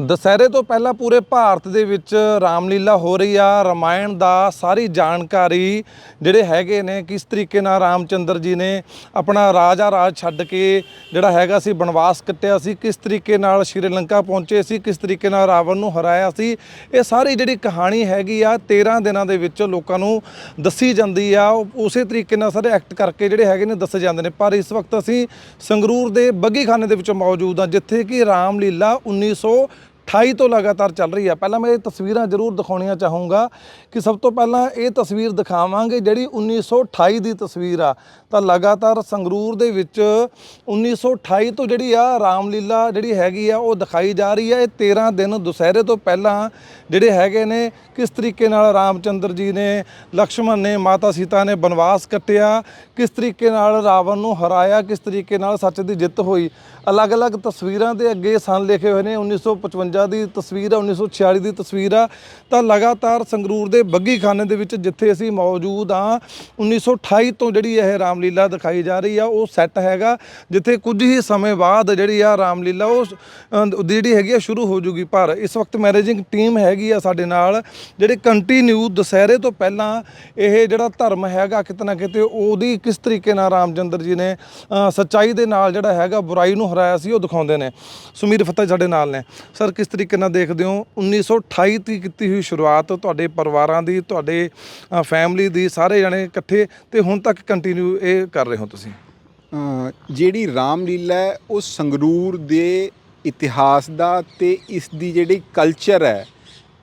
ਦਸਹਿਰੇ ਤੋਂ ਪਹਿਲਾਂ ਪੂਰੇ ਭਾਰਤ ਦੇ ਵਿੱਚ ਰਾਮਲੀਲਾ ਹੋ ਰਹੀ ਆ। ਰਮਾਇਣ ਦਾ ਸਾਰੀ ਜਾਣਕਾਰੀ ਜਿਹੜੇ ਹੈਗੇ ਨੇ, ਕਿਸ ਤਰੀਕੇ ਨਾਲ ਰਾਮਚੰਦਰ ਜੀ ਨੇ ਆਪਣਾ ਰਾਜਾ ਰਾਜ ਛੱਡ ਕੇ ਜਿਹੜਾ ਹੈਗਾ ਸੀ, ਬਨਵਾਸ ਕੱਟਿਆ ਸੀ, ਕਿਸ ਤਰੀਕੇ ਨਾਲ ਸ਼੍ਰੀਲੰਕਾ ਪਹੁੰਚੇ ਸੀ, ਕਿਸ ਤਰੀਕੇ ਨਾਲ ਰਾਵਣ ਨੂੰ ਹਰਾਇਆ ਸੀ, ਇਹ ਸਾਰੀ ਜਿਹੜੀ ਕਹਾਣੀ ਹੈਗੀ ਆ 13 ਦਿਨਾਂ ਦੇ ਵਿੱਚ ਲੋਕਾਂ ਨੂੰ ਦੱਸੀ ਜਾਂਦੀ ਆ। ਉਹ ਉਸੇ ਤਰੀਕੇ ਨਾਲ ਸਾਰੇ ਐਕਟ ਕਰਕੇ ਜਿਹੜੇ ਹੈਗੇ ਨੇ, ਦੱਸੇ ਜਾਂਦੇ ਨੇ। ਪਰ ਇਸ ਵਕਤ ਅਸੀਂ ਸੰਗਰੂਰ ਦੇ ਬੱਗੀਖਾਨੇ ਦੇ ਵਿੱਚ ਮੌਜੂਦ ਹਾਂ, ਜਿੱਥੇ ਕਿ ਰਾਮਲੀਲਾ 1928 ਤੋਂ ਲਗਾਤਾਰ ਚੱਲ ਰਹੀ ਆ। ਪਹਿਲਾਂ ਮੈਂ ਇਹ ਤਸਵੀਰਾਂ ਜ਼ਰੂਰ ਦਿਖਾਉਣੀਆਂ ਚਾਹੂੰਗਾ ਕਿ ਸਭ ਤੋਂ ਪਹਿਲਾਂ ਇਹ ਤਸਵੀਰ ਦਿਖਾਵਾਂਗੇ ਜਿਹੜੀ 1928 ਦੀ ਤਸਵੀਰ ਆ। ਤਾਂ ਲਗਾਤਾਰ ਸੰਗਰੂਰ ਦੇ ਵਿੱਚ 1928 ਤੋਂ ਜਿਹੜੀ ਆ ਰਾਮਲੀਲਾ ਜਿਹੜੀ ਹੈਗੀ ਆ, ਉਹ ਦਿਖਾਈ ਜਾ ਰਹੀ ਆ। ਇਹ 13 ਦਿਨ ਦੁਸਹਿਰੇ ਤੋਂ ਪਹਿਲਾਂ ਜਿਹੜੇ ਹੈਗੇ ਨੇ, ਕਿਸ ਤਰੀਕੇ ਨਾਲ ਰਾਮਚੰਦਰ ਜੀ ਨੇ, ਲਕਸ਼ਮਣ ਨੇ, ਮਾਤਾ ਸੀਤਾ ਨੇ ਬਨਵਾਸ ਕੱਟਿਆ, ਕਿਸ ਤਰੀਕੇ ਨਾਲ ਰਾਵਣ ਨੂੰ ਹਰਾਇਆ, ਕਿਸ ਤਰੀਕੇ ਨਾਲ ਸੱਚ ਦੀ ਜਿੱਤ ਹੋਈ। ਅਲੱਗ-ਅਲੱਗ ਤਸਵੀਰਾਂ ਦੇ ਅੱਗੇ ਸਨ ਲਿਖੇ ਹੋਏ ਨੇ। 1955 ਦੀ ਤਸਵੀਰ ਆ 1946 ਦੀ ਤਸਵੀਰ ਆ ਤਾਂ ਲਗਾਤਾਰ ਸੰਗਰੂਰ ਦੇ ਬੱਗੀ ਖਾਨੇ ਦੇ ਵਿੱਚ ਜਿੱਥੇ ਅਸੀਂ ਮੌਜੂਦ ਆ 1928 ਤੋਂ ਜਿਹੜੀ ਇਹ ਰਾਮਲੀਲਾ ਦਿਖਾਈ ਜਾ ਰਹੀ ਆ, ਉਹ ਸੈੱਟ ਹੈਗਾ, ਜਿੱਥੇ ਕੁਝ ਹੀ ਸਮੇਂ ਬਾਅਦ ਜਿਹੜੀ ਆ ਰਾਮਲੀਲਾ, ਉਹ ਜਿਹੜੀ ਹੈਗੀ ਆ, ਸ਼ੁਰੂ ਹੋ ਜੂਗੀ ਪਰ ਇਸ ਵਕਤ ਮੈਨੇਜਿੰਗ ਟੀਮ ਹੈਗੀ ਆ ਸਾਡੇ ਨਾਲ, ਜਿਹੜੇ ਕੰਟੀਨਿਊ ਦੁਸਹਿਰੇ ਤੋਂ ਪਹਿਲਾਂ ਇਹ ਜਿਹੜਾ ਧਰਮ ਹੈਗਾ, ਕਿਤੇ ਨਾ ਕਿਤੇ ਉਹਦੀ ਕਿਸ ਤਰੀਕੇ ਨਾਲ ਰਾਮਚੰਦਰ ਜੀ ਨੇ ਸੱਚਾਈ ਦੇ ਨਾਲ ਜਿਹੜਾ ਹੈਗਾ, ਬੁਰਾਈ ਨੂੰ ਹਰਾਇਆ ਸੀ, ਉਹ ਦਿਖਾਉਂਦੇ ਨੇ। ਸੁਮੀਰ ਫਤਿਹ ਸਾਡੇ ਨਾਲ ਨੇ। ਸਰ, ਕਿਸ ਤਰੀਕੇ ਨਾਲ ਦੇਖਦੇ ਹੋ 1928 ਦੀ ਕੀਤੀ ਹੋਈ ਸ਼ੁਰੂਆਤ ਤੁਹਾਡੇ ਪਰਿਵਾਰਾਂ ਦੀ, ਤੁਹਾਡੇ ਫੈਮਿਲੀ ਦੀ, ਸਾਰੇ ਜਣੇ ਇਕੱਠੇ ਤੇ ਹੁਣ ਤੱਕ ਕੰਟੀਨਿਊ ਇਹ ਕਰ ਰਹੇ ਹੋ ਤੁਸੀਂ? ਜਿਹੜੀ ਰਾਮਲੀਲਾ ਹੈ, ਉਹ ਸੰਗਰੂਰ ਦੇ ਇਤਿਹਾਸ ਦਾ ਤੇ ਇਸ ਦੀ ਜਿਹੜੀ ਕਲਚਰ ਹੈ,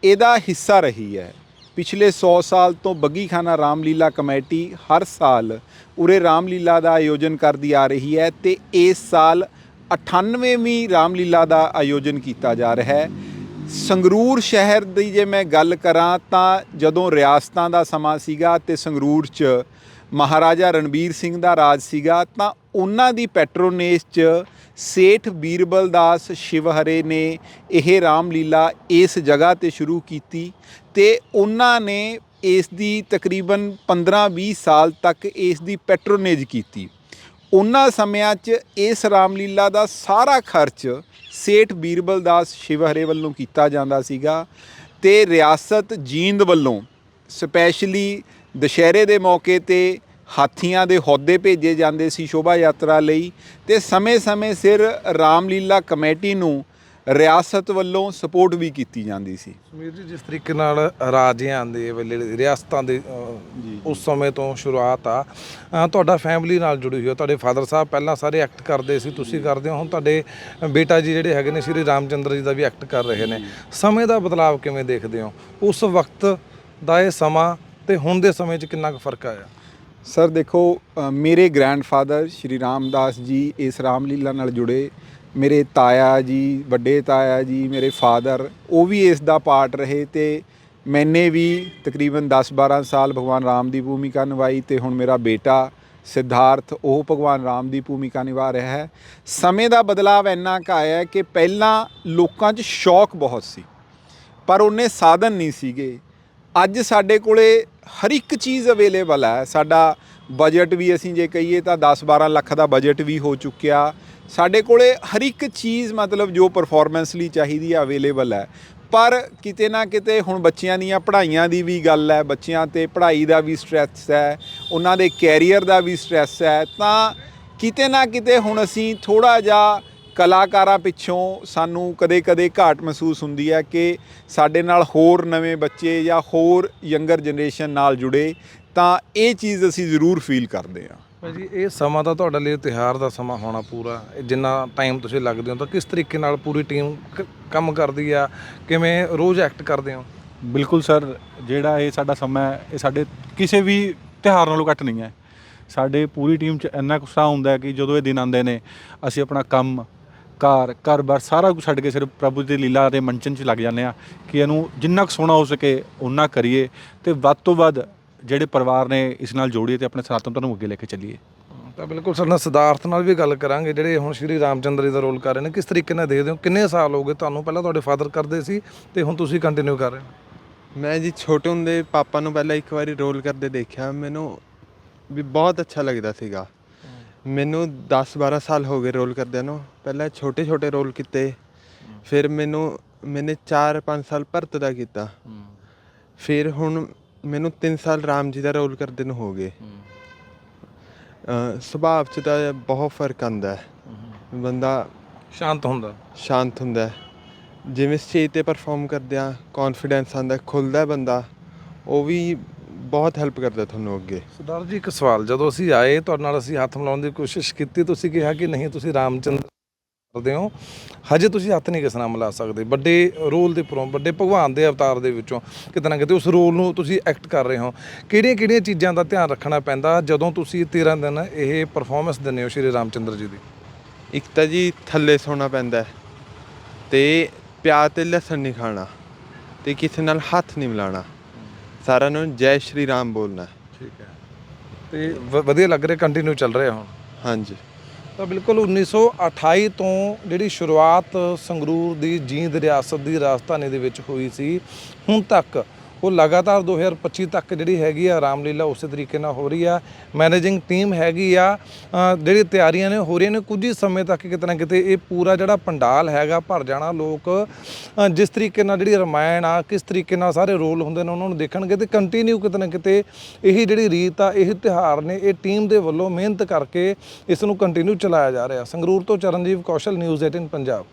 ਇਹਦਾ ਹਿੱਸਾ ਰਹੀ ਹੈ। ਪਿਛਲੇ 100 ਸਾਲ ਤੋਂ ਬੱਗੀਖਾਨਾ ਰਾਮਲੀਲਾ ਕਮੇਟੀ ਹਰ ਸਾਲ ਉਰੇ ਰਾਮਲੀਲਾ ਦਾ ਆਯੋਜਨ ਕਰਦੀ ਆ ਰਹੀ ਹੈ ਤੇ ਇਸ ਸਾਲ 98ਵੀਂ ਰਾਮਲੀਲਾ ਦਾ ਆਯੋਜਨ ਕੀਤਾ ਜਾ ਰਿਹਾ ਹੈ। ਸੰਗਰੂਰ ਸ਼ਹਿਰ ਦੀ ਜੇ ਮੈਂ ਗੱਲ ਕਰਾਂ ਤਾਂ ਜਦੋਂ ਰਿਆਸਤਾਂ ਦਾ ਸਮਾਂ ਸੀਗਾ ਤੇ ਸੰਗਰੂਰ 'ਚ ਮਹਾਰਾਜਾ ਰਣਬੀਰ ਸਿੰਘ ਦਾ ਰਾਜ ਸੀਗਾ ਤਾਂ ਉਹਨਾਂ ਦੀ ਪੈਟਰੋਨੇਜ 'ਚ ਸੇਠ ਬੀਰਬਲ ਦਾਸ ਸ਼ਿਵਹਰੇ ਨੇ ਇਹ ਰਾਮਲੀਲਾ ਇਸ ਜਗ੍ਹਾ ਤੇ ਸ਼ੁਰੂ ਕੀਤੀ ਤੇ ਉਹਨਾਂ ਨੇ ਇਸ ਦੀ ਤਕਰੀਬਨ 15-20 ਸਾਲ ਤੱਕ ਇਸ ਦੀ ਪੈਟਰੋਨੇਜ ਕੀਤੀ। ਉਹਨਾਂ ਸਮਿਆਂ 'ਚ ਇਸ ਰਾਮਲੀਲਾ ਦਾ ਸਾਰਾ ਖਰਚ ਸੇਠ ਬੀਰਬਲ ਦਾਸ ਸ਼ਿਵਹਰੇ ਵੱਲੋਂ ਕੀਤਾ ਜਾਂਦਾ ਸੀਗਾ ਤੇ ਰਿਆਸਤ ਜੀਂਦ ਵੱਲੋਂ ਸਪੈਸ਼ਲੀ ਦੁਸ਼ਹਿਰੇ ਦੇ ਮੌਕੇ ਤੇ ਹਾਥੀਆਂ ਦੇ ਹੌਦੇ ਭੇਜੇ ਜਾਂਦੇ ਸੀ ਸ਼ੋਭਾ ਯਾਤਰਾ ਲਈ ਤੇ ਸਮੇਂ-ਸਮੇਂ ਸਿਰ ਰਾਮਲੀਲਾ ਕਮੇਟੀ ਨੂੰ ਰਿਆਸਤ ਵੱਲੋਂ ਸਪੋਰਟ ਵੀ ਕੀਤੀ ਜਾਂਦੀ ਸੀ। ਸੁਮੀਰ ਜੀ, ਜਿਸ ਤਰੀਕੇ ਨਾਲ ਰਾਜਿਆਂ ਦੇ ਵੇਲੇ ਰਿਆਸਤਾਂ ਦੇ ਉਸ ਸਮੇਂ ਤੋਂ ਸ਼ੁਰੂਆਤ ਆ। ਅ, ਤੁਹਾਡਾ ਫੈਮਿਲੀ ਨਾਲ ਜੁੜੀ ਹੋਈ ਆ। ਤੁਹਾਡੇ ਫਾਦਰ ਸਾਹਿਬ ਪਹਿਲਾਂ ਸਾਰੇ ਐਕਟ ਕਰਦੇ ਸੀ ਤੁਸੀਂ ਕਰਦੇ ਹੋ। ਹੁਣ ਤੁਹਾਡੇ ਬੇਟਾ ਜੀ ਜਿਹੜੇ ਹੈਗੇ ਨੇ ਸ਼੍ਰੀ ਰਾਮਚੰਦਰ ਜੀ ਦਾ ਵੀ ਐਕਟ ਕਰ ਰਹੇ ਨੇ। ਸਮੇਂ ਦਾ ਬਦਲਾਅ ਕਿਵੇਂ ਦੇਖਦੇ ਹੋ? ਉਸ ਵਕਤ ਦਾ ਇਹ ਸਮਾਂ ਤੇ ਹੁਣ ਦੇ ਸਮੇਂ 'ਚ ਕਿੰਨਾ ਕੁ ਫ਼ਰਕ ਆਇਆ? ਸਰ ਦੇਖੋ ਅ, ਮੇਰੇ ਗ੍ਰੈਂਡਫਾਦਰ ਸ਼੍ਰੀ ਰਾਮਦਾਸ ਜੀ ਇਸ ਰਾਮਲੀਲਾ ਨਾਲ ਜੁੜੇ। ਮੇਰੇ ਤਾਇਆ ਜੀ ਵੱਡੇ ਤਾਇਆ ਜੀ ਮੇਰੇ ਫਾਦਰ ਉਹ ਵੀ ਇਸ ਦਾ ਪਾਰਟ ਰਹੇ ਤੇ ਮੈਨੇ ਵੀ ਤਕਰੀਬਨ 10-12 ਸਾਲ ਭਗਵਾਨ ਰਾਮ ਦੀ ਭੂਮਿਕਾ ਨਿਭਾਈ ਤੇ ਹੁਣ ਮੇਰਾ ਬੇਟਾ ਸਿਧਾਰਥ, ਉਹ ਭਗਵਾਨ ਰਾਮ ਦੀ ਭੂਮਿਕਾ ਨਿਭਾ ਰਿਹਾ ਹੈ। ਸਮੇਂ ਦਾ ਬਦਲਾਅ ਇੰਨਾ ਕੁ ਆਇਆ ਕਿ ਪਹਿਲਾਂ ਲੋਕਾਂ 'ਚ ਸ਼ੌਕ ਬਹੁਤ ਸੀ, ਪਰ ਉਹਨੇ ਸਾਧਨ ਨਹੀਂ ਸੀਗੇ। ਅੱਜ ਸਾਡੇ ਕੋਲੇ ਹਰ ਇੱਕ ਚੀਜ਼ ਅਵੇਲੇਬਲ ਹੈ। ਸਾਡਾ ਬਜਟ ਵੀ ਅਸੀਂ ਜੇ ਕਹੀਏ ਤਾਂ 10-12 ਲੱਖ ਦਾ ਬਜਟ ਵੀ ਹੋ ਚੁੱਕਿਆ। ਸਾਡੇ ਕੋਲੇ ਹਰ ਇੱਕ ਚੀਜ਼ ਮਤਲਬ ਜੋ ਪਰਫਾਰਮੈਂਸ ਲਈ ਚਾਹੀਦੀ ਹੈ ਅਵੇਲੇਬਲ ਹੈ। ਪਰ ਕਿਤੇ ਨਾ ਕਿਤੇ ਹੁਣ ਬੱਚਿਆਂ ਦੀਆਂ ਪੜ੍ਹਾਈਆਂ ਦੀ ਵੀ ਗੱਲ ਹੈ, ਬੱਚਿਆਂ ਤੇ ਪੜ੍ਹਾਈ ਦਾ ਵੀ ਸਟ੍ਰੈਸ ਹੈ, ਉਹਨਾਂ ਦੇ ਕੈਰੀਅਰ ਦਾ ਵੀ ਸਟ੍ਰੈਸ ਹੈ, ਤਾਂ ਕਿਤੇ ਨਾ ਕਿਤੇ ਹੁਣ ਅਸੀਂ ਥੋੜਾ ਜਿਹਾ ਕਲਾਕਾਰਾਂ ਪਿੱਛੋਂ ਸਾਨੂੰ ਕਦੇ-ਕਦੇ ਘਾਟ ਮਹਿਸੂਸ ਹੁੰਦੀ ਹੈ ਕਿ ਸਾਡੇ ਨਾਲ ਹੋਰ ਨਵੇਂ ਬੱਚੇ ਜਾਂ ਹੋਰ ਯੰਗਰ ਜਨਰੇਸ਼ਨ ਨਾਲ ਜੁੜੇ ਤਾਂ ਇਹ ਚੀਜ਼ ਅਸੀਂ ਜ਼ਰੂਰ ਫੀਲ ਕਰਦੇ ਹਾਂ। ਭਾਜੀ, ਇਹ ਸਮਾਂ ਤਾਂ ਤੁਹਾਡੇ ਲਈ ਤਿਉਹਾਰ ਦਾ ਸਮਾਂ ਹੋਣਾ ਪੂਰਾ। ਇਹ ਜਿੰਨਾ ਟਾਈਮ ਤੁਸੀਂ ਲੱਗਦੇ ਹੋ ਤਾਂ ਕਿਸ ਤਰੀਕੇ ਨਾਲ ਪੂਰੀ ਟੀਮ ਕੰਮ ਕਰਦੀ ਆ? ਕਿਵੇਂ ਰੋਜ਼ ਐਕਟ ਕਰਦੇ ਹੋ? ਬਿਲਕੁਲ ਸਰ, ਜਿਹੜਾ ਇਹ ਸਾਡਾ ਸਮਾਂ ਹੈ, ਇਹ ਸਾਡੇ ਕਿਸੇ ਵੀ ਤਿਉਹਾਰ ਨਾਲੋਂ ਘੱਟ ਨਹੀਂ ਹੈ। ਸਾਡੇ ਪੂਰੀ ਟੀਮ 'ਚ ਇੰਨਾ ਕੁ ਹੁੰਦਾ ਹੈ ਕਿ ਜਦੋਂ ਇਹ ਦਿਨ ਆਉਂਦੇ ਨੇ, ਅਸੀਂ ਆਪਣਾ ਕੰਮ, ਘਰ, ਘਰ-ਬਾਰ ਸਾਰਾ ਕੁਝ ਛੱਡ ਕੇ ਸਿਰਫ ਪ੍ਰਭੂ ਦੀ ਲੀਲਾ ਦੇ ਮੰਚਨ 'ਚ ਲੱਗ ਜਾਂਦੇ ਆ ਕਿ ਇਹਨੂੰ ਜਿੰਨਾ ਕੁ ਸੋਹਣਾ ਹੋ ਸਕੇ ਉਨਾ ਕਰੀਏ ਤੇ ਵੱਧ ਤੋਂ ਵੱਧ ਜਿਹੜੇ ਪਰਿਵਾਰ ਨੇ ਇਸ ਨਾਲ ਜੋੜੀਏ ਤੇ ਆਪਣੇ ਸਨਾਤਨ ਧਰਮ ਨੂੰ ਅੱਗੇ ਲੈ ਕੇ ਚੱਲੀਏ। ਤਾਂ ਬਿਲਕੁਲ ਸਾਡੇ ਨਾਲ ਸਿਧਾਰਥ ਨਾਲ ਵੀ ਗੱਲ ਕਰਾਂਗੇ ਜਿਹੜੇ ਹੁਣ ਸ਼੍ਰੀ ਰਾਮਚੰਦਰ ਜੀ ਦਾ ਰੋਲ ਕਰ ਰਹੇ ਨੇ ਕਿਸ ਤਰੀਕੇ ਨਾਲ ਦੇਖਦੇ ਹੋ? ਕਿੰਨੇ ਸਾਲ ਹੋ ਗਏ ਤੁਹਾਨੂੰ? ਪਹਿਲਾਂ ਤੁਹਾਡੇ ਫਾਦਰ ਕਰਦੇ ਸੀ ਤੇ ਹੁਣ ਤੁਸੀਂ ਕੰਟੀਨਿਊ ਕਰ ਰਹੇ ਹੋ? ਮੈਂ ਜੀ ਛੋਟੇ ਹੁੰਦੇ ਪਾਪਾ ਨੂੰ ਪਹਿਲਾਂ ਇੱਕ ਵਾਰੀ ਰੋਲ ਕਰਦੇ ਦੇਖਿਆ। ਮੈਨੂੰ ਵੀ ਬਹੁਤ ਅੱਛਾ ਲੱਗਦਾ ਸੀਗਾ। ਮੈਨੂੰ 10 12 ਸਾਲ ਹੋ ਗਏ ਰੋਲ ਕਰਦਿਆਂ ਨੂੰ। ਪਹਿਲਾਂ ਛੋਟੇ ਛੋਟੇ ਰੋਲ ਕੀਤੇ। ਫਿਰ ਮੈਨੂੰ ਮੈਨੇ 4-5 ਸਾਲ ਭਰਤ ਦਾ ਕੀਤਾ। ਫਿਰ ਹੁਣ ਮੈਨੂੰ 3 ਸਾਲ ਰਾਮ ਜੀ ਦਾ ਰੋਲ ਕਰਦੇ ਨੂੰ ਹੋ ਗਏ। ਸੁਭਾਅ 'ਚ ਤਾਂ ਬਹੁਤ ਫ਼ਰਕ ਆਂਦਾ ਹੈ। ਬੰਦਾ ਸ਼ਾਂਤ ਹੁੰਦਾ। ਸ਼ਾਂਤ ਹੁੰਦਾ ਹੈ। ਜਿਵੇਂ ਸਟੇਜ ਤੇ ਪਰਫਾਰਮ ਕਰਦੇ ਆ ਕੌਨਫੀਡੈਂਸ ਆਂਦਾ ਖੁੱਲਦਾ ਹੈ ਬੰਦਾ ਉਹ ਵੀ ਬਹੁਤ ਹੈਲਪ ਕਰਦਾ ਤੁਹਾਨੂੰ ਅੱਗੇ। ਸਰਦਾਰ ਜੀ ਇੱਕ ਸਵਾਲ ਜਦੋਂ ਅਸੀਂ ਆਏ ਤੁਹਾਡੇ ਨਾਲ ਅਸੀਂ ਹੱਥ ਮਿਲਾਉਣ ਦੀ ਕੋਸ਼ਿਸ਼ ਕੀਤੀ ਤੁਸੀਂ ਕਿਹਾ ਕਿ ਨਹੀਂ ਤੁਸੀਂ ਰਾਮਚੰਦਰ ਕਰਦੇ ਹੋ। ਹਜੇ ਤੁਸੀਂ ਹੱਥ ਨਹੀਂ ਕਿਸੇ ਨਾਲ ਮਿਲਾ ਸਕਦੇ। ਵੱਡੇ ਰੋਲ ਦੇ ਪਰੋਂ ਵੱਡੇ ਭਗਵਾਨ ਦੇ ਅਵਤਾਰ ਦੇ ਵਿੱਚੋਂ ਕਿਤੇ ਨਾ ਕਿਤੇ ਉਸ ਰੋਲ ਨੂੰ ਤੁਸੀਂ ਐਕਟ ਕਰ ਰਹੇ ਹੋ। ਕਿਹੜੀਆਂ ਕਿਹੜੀਆਂ ਚੀਜ਼ਾਂ ਦਾ ਧਿਆਨ ਰੱਖਣਾ ਪੈਂਦਾ ਜਦੋਂ ਤੁਸੀਂ 13 ਦਿਨ ਇਹ ਪਰਫਾਰਮੈਂਸ ਦਿੰਦੇ ਹੋ ਸ਼੍ਰੀ ਰਾਮਚੰਦਰ ਜੀ ਦੀ? ਇੱਕ ਤਾਂ ਜੀ ਥੱਲੇ ਸੌਣਾ ਪੈਂਦਾ ਤੇ ਪਿਆਜ਼ ਤੇ ਲਸਣ ਨਹੀਂ ਖਾਣਾ ਤੇ ਕਿਸੇ ਨਾਲ ਹੱਥ ਨਹੀਂ ਮਿਲਾਣਾ ਸਾਰਿਆਂ ਨੂੰ ਜੈ ਸ਼੍ਰੀ ਰਾਮ ਬੋਲਣਾ। ਠੀਕ ਹੈ। ਤੇ ਵਧੀਆ ਲੱਗ ਰਿਹਾ ਕੰਟੀਨਿਊ ਚੱਲ ਰਿਹਾ ਹੁਣ? ਹਾਂਜੀ। ਤਾਂ ਬਿਲਕੁਲ 1928 ਤੋਂ ਜਿਹੜੀ ਸ਼ੁਰੂਆਤ ਸੰਗਰੂਰ ਦੀ ਜੀਂਦ ਰਿਆਸਤ ਦੀ ਰਾਜਧਾਨੀ ਦੇ ਵਿੱਚ ਹੋਈ ਸੀ, ਹੁਣ ਤੱਕ ਉਹ ਲਗਾਤਾਰ 2025 ਤੱਕ ਜਿਹੜੀ ਹੈਗੀ ਆ ਰਾਮਲੀਲਾ ਉਸੇ ਤਰੀਕੇ ਨਾਲ ਹੋ ਰਹੀ ਆ। ਮੈਨੇਜਿੰਗ ਟੀਮ ਹੈਗੀ ਆ ਜਿਹੜੀ ਤਿਆਰੀਆਂ ਨੇ, ਹੋ ਰਹੀਆਂ ਨੇ ਕੁਝ ਹੀ ਸਮੇਂ ਤੱਕ ਕਿਤੇ ਨਾ ਕਿਤੇ ਇਹ ਪੂਰਾ ਜਿਹੜਾ ਪੰਡਾਲ ਹੈਗਾ, ਭਰ ਜਾਣਾ ਲੋਕ। ਜਿਸ ਤਰੀਕੇ ਨਾਲ ਜਿਹੜੀ ਰਮਾਇਣ ਆ, ਕਿਸ ਤਰੀਕੇ ਨਾਲ ਸਾਰੇ ਰੋਲ ਹੁੰਦੇ ਨੇ, ਉਹਨਾਂ ਨੂੰ ਦੇਖਣਗੇ ਤੇ ਕੰਟੀਨਿਊ ਕਿਤੇ ਨਾ ਕਿਤੇ ਇਹੀ ਜਿਹੜੀ ਰੀਤ ਆ, ਇਹ ਤਿਉਹਾਰ ਨੇ, ਇਹ ਟੀਮ ਦੇ ਵੱਲੋਂ ਮਿਹਨਤ ਕਰਕੇ ਇਸ ਨੂੰ ਕੰਟੀਨਿਊ ਚਲਾਇਆ ਜਾ ਰਿਹਾ। ਸੰਗਰੂਰ ਤੋਂ ਚਰਨਜੀਵ ਕੌਸ਼ਲ ਨਿਊਜ਼ 18 ਪੰਜਾਬ।